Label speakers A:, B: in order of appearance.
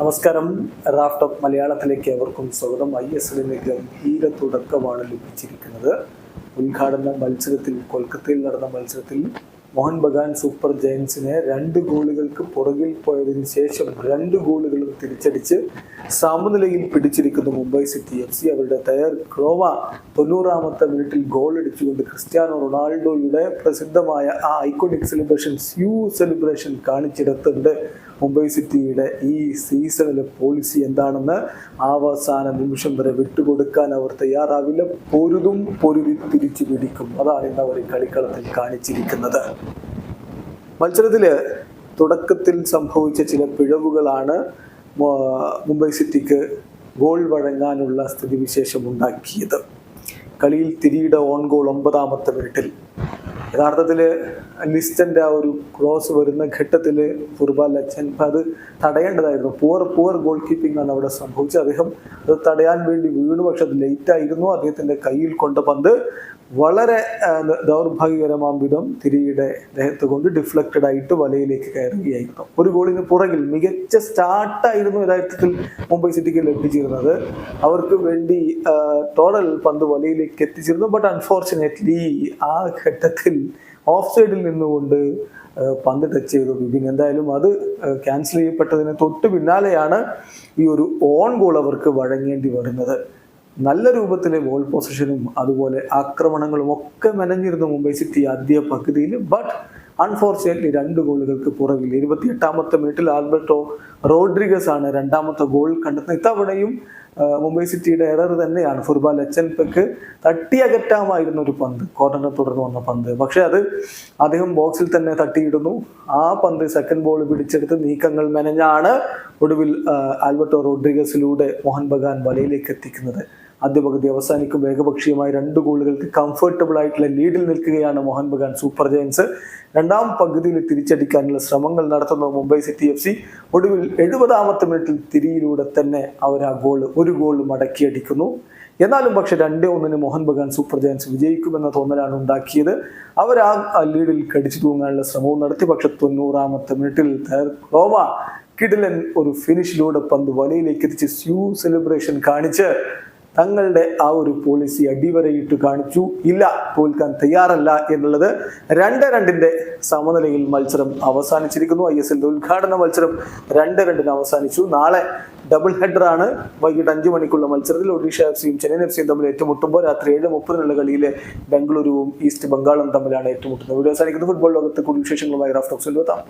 A: നമസ്കാരം. Raft of മലയാളത്തിലേക്ക് അവർക്കും സ്വാഗതം. ഐ എസ് എല്ലിന് ഗംഭീര തുടക്കമാണ് ലഭിച്ചിരിക്കുന്നത്. ഉദ്ഘാടന മത്സരത്തിൽ കൊൽക്കത്തയിൽ നടന്ന മത്സരത്തിൽ മോഹൻ ബഗാൻ സൂപ്പർ ജയൻസിനെ രണ്ട് ഗോളുകൾക്ക് പുറകിൽ പോയതിനു ശേഷം രണ്ട് ഗോളുകളും തിരിച്ചടിച്ച് സമനിലയിൽ പിടിച്ചിരിക്കുന്നു മുംബൈ സിറ്റി എഫ് സി. അവരുടെ തയർ ക്രോവ തൊണ്ണൂറാമത്തെ മിനിറ്റിൽ ഗോൾ അടിച്ചുകൊണ്ട് ക്രിസ്ത്യാനോ റൊണാൾഡോയുടെ പ്രസിദ്ധമായ ആ ഐക്കോണിക് സെലിബ്രേഷൻ സ്യൂ സെലിബ്രേഷൻ കാണിച്ചെടുത്തുണ്ട്. മുംബൈ സിറ്റിയുടെ ഈ സീസണിലെ പോളിസി എന്താണെന്ന് അവസാന നിമിഷം വരെ വിട്ടുകൊടുക്കാൻ അവർ തയ്യാറാവില്ല. പൊരുതും പൊരുതി തിരിച്ചു പിടിക്കും. അതാണ് ഇന്ന് അവർ കളിക്കളത്തിൽ കാണിച്ചിരിക്കുന്നത്. മത്സരത്തിൽ തുടക്കത്തിൽ സംഭവിച്ച ചില പിഴവുകളാണ് മുംബൈ സിറ്റിക്ക് ഗോൾ വഴങ്ങാനുള്ള സ്ഥിതിവിശേഷം ഉണ്ടാക്കിയത്. കളിയിൽ തിരിയുടെ ഓൺ ഗോൾ ഒമ്പതാമത്തെ മിനിറ്റിൽ യഥാർത്ഥത്തിൽ ലിസ്റ്റന്റെ ആ ഒരു ക്രോസ് വരുന്ന ഘട്ടത്തിൽ ഫുർബാൽ അച്ഛൻ അത് തടയേണ്ടതായിരുന്നു. പൂർ പൂർ ഗോൾ കീപ്പിംഗ് ആണ് അവിടെ സംഭവിച്ചത്. അദ്ദേഹം അത് തടയാൻ വേണ്ടി വീണു പക്ഷെ അത് ലേറ്റായിരുന്നു അദ്ദേഹത്തിന്റെ കയ്യിൽ കൊണ്ട പന്ത് വളരെ ദൗർഭാഗ്യകരമാം വിധം തിരിയുടെ ദേഹത്ത് കൊണ്ട് ഡിഫ്ലക്റ്റഡ് ആയിട്ട് വലയിലേക്ക് കയറുകയായിരുന്നു. ഒരു ഗോളിന് പുറകിൽ മികച്ച സ്റ്റാർട്ടായിരുന്നു യഥാർത്ഥത്തിൽ മുംബൈ സിറ്റിക്ക് ലഭിച്ചിരുന്നത്. അവർക്ക് വേണ്ടി ടോണൽ പന്ത് വലയിലേക്ക് എത്തിച്ചിരുന്നു. ബട്ട് അൺഫോർച്ചുനേറ്റ്ലി ആ ഘട്ടത്തിൽ ഓഫ് സൈഡിൽ നിന്നുകൊണ്ട് പന്ത് ടച്ച് ചെയ്തു. ബിബിൻ എന്തായാലും അത് ക്യാൻസൽ ചെയ്യപ്പെട്ടതിന് തൊട്ട് പിന്നാലെയാണ് ഈ ഒരു ഓൺ ഗോൾ അവർക്ക് വഴങ്ങേണ്ടി വരുന്നത്. നല്ല രൂപത്തിലെ ബോൾ പൊസിഷനും അതുപോലെ ആക്രമണങ്ങളും ഒക്കെ മെനഞ്ഞിരുന്നു മുംബൈ സിറ്റി ആദ്യ പകുതിയിൽ. ബട്ട് അൺഫോർച്ചുനേറ്റ്ലി രണ്ട് ഗോളുകൾക്ക് പുറകിൽ. ഇരുപത്തിയെട്ടാമത്തെ മിനിറ്റിൽ ആൽബർട്ടോ റോഡ്രിഗസ് ആണ് രണ്ടാമത്തെ ഗോൾ കണ്ടെത്തുന്നത്. ഇത്തവണയും മുംബൈ സിറ്റിയുടെ എറർ തന്നെയാണ്. ഫുട്ബോൾ ഫുർബാൽ എച്ചൻപെക്ക് തട്ടിയകറ്റാമായിരുന്ന ഒരു പന്ത്. കോർണറിനെ തുടർന്ന് വന്ന പന്ത്. പക്ഷെ അത് അദ്ദേഹം ബോക്സിൽ തന്നെ തട്ടിയിടുന്നു. ആ പന്ത് സെക്കൻഡ് ബോൾ പിടിച്ചെടുത്ത് നീക്കങ്ങൾ മെനഞ്ഞാണ് ഒടുവിൽ ആൽബർട്ടോ റോഡ്രിഗസിലൂടെ മോഹൻ ബഗാൻ വലയിലേക്ക് എത്തിക്കുന്നത്. ആദ്യ പകുതി അവസാനിക്കും. ഏകപക്ഷീയമായ രണ്ട് ഗോളുകൾക്ക് കംഫർട്ടബിൾ ആയിട്ടുള്ള ലീഡിൽ നിൽക്കുകയാണ് മോഹൻ ബഗാൻ സൂപ്പർ ജയൻസ് രണ്ടാം പകുതിയിൽ തിരിച്ചടിക്കാനുള്ള ശ്രമങ്ങൾ നടത്തുന്ന മുംബൈ സിറ്റി എഫ് സി. ഒടുവിൽ എഴുപതാമത്തെ മിനിറ്റിൽ തിരിയിലൂടെ തന്നെ അവർ ആ ഗോൾ ഒരു ഗോൾ മടക്കിയടിക്കുന്നു. എന്നാലും പക്ഷെ രണ്ടേ ഒന്നിന് മോഹൻ ബഗാൻ സൂപ്പർ ജയൻസ് വിജയിക്കുമെന്ന തോന്നലാണ് ഉണ്ടാക്കിയത്. അവർ ആ ലീഡിൽ കടിച്ചു തൂങ്ങാനുള്ള ശ്രമവും നടത്തി. പക്ഷെ തൊണ്ണൂറാമത്തെ മിനിറ്റിൽ റോമ കിഡിലൻ ഒരു ഫിനിഷിലൂടെ പന്ത് വലയിലേക്ക് എത്തിച്ച് സ്യൂ സെലിബ്രേഷൻ കാണിച്ച് തങ്ങളുടെ ആ ഒരു പോളിസി അടിവരയിട്ട് കാണിച്ചു. ഇല്ല തോൽക്കാൻ തയ്യാറല്ല എന്നുള്ളത് രണ്ട് രണ്ടിന്റെ സമനിലയിൽ മത്സരം അവസാനിച്ചിരിക്കുന്നു. ഐ എസ് എൽ ഉദ്ഘാടന മത്സരം രണ്ട് രണ്ടിന് അവസാനിച്ചു. നാളെ ഡബിൾ ഹെഡറാണ് വൈകിട്ട് അഞ്ചു മണിക്കുള്ള മത്സരത്തിൽ ഒഡീഷ എഫ് സിയും ചെന്നൈയിൻ എഫ് സിയും തമ്മിൽ ഏറ്റുമുട്ടുമ്പോൾ രാത്രി ഏഴ് മുപ്പതിനുള്ള കളിയിൽ ബംഗളൂരുവും ഈസ്റ്റ് ബംഗാളും തമ്മിലാണ് ഏറ്റുമുട്ടുന്നത്. വീഡിയോ അവസാനിക്കുന്നത് ഫുട്ബോൾ ലോകത്തെ കൂടുതൽ വിശേഷങ്ങളുമായി റാഫ്റ്റോക്സിൽ എത്താം.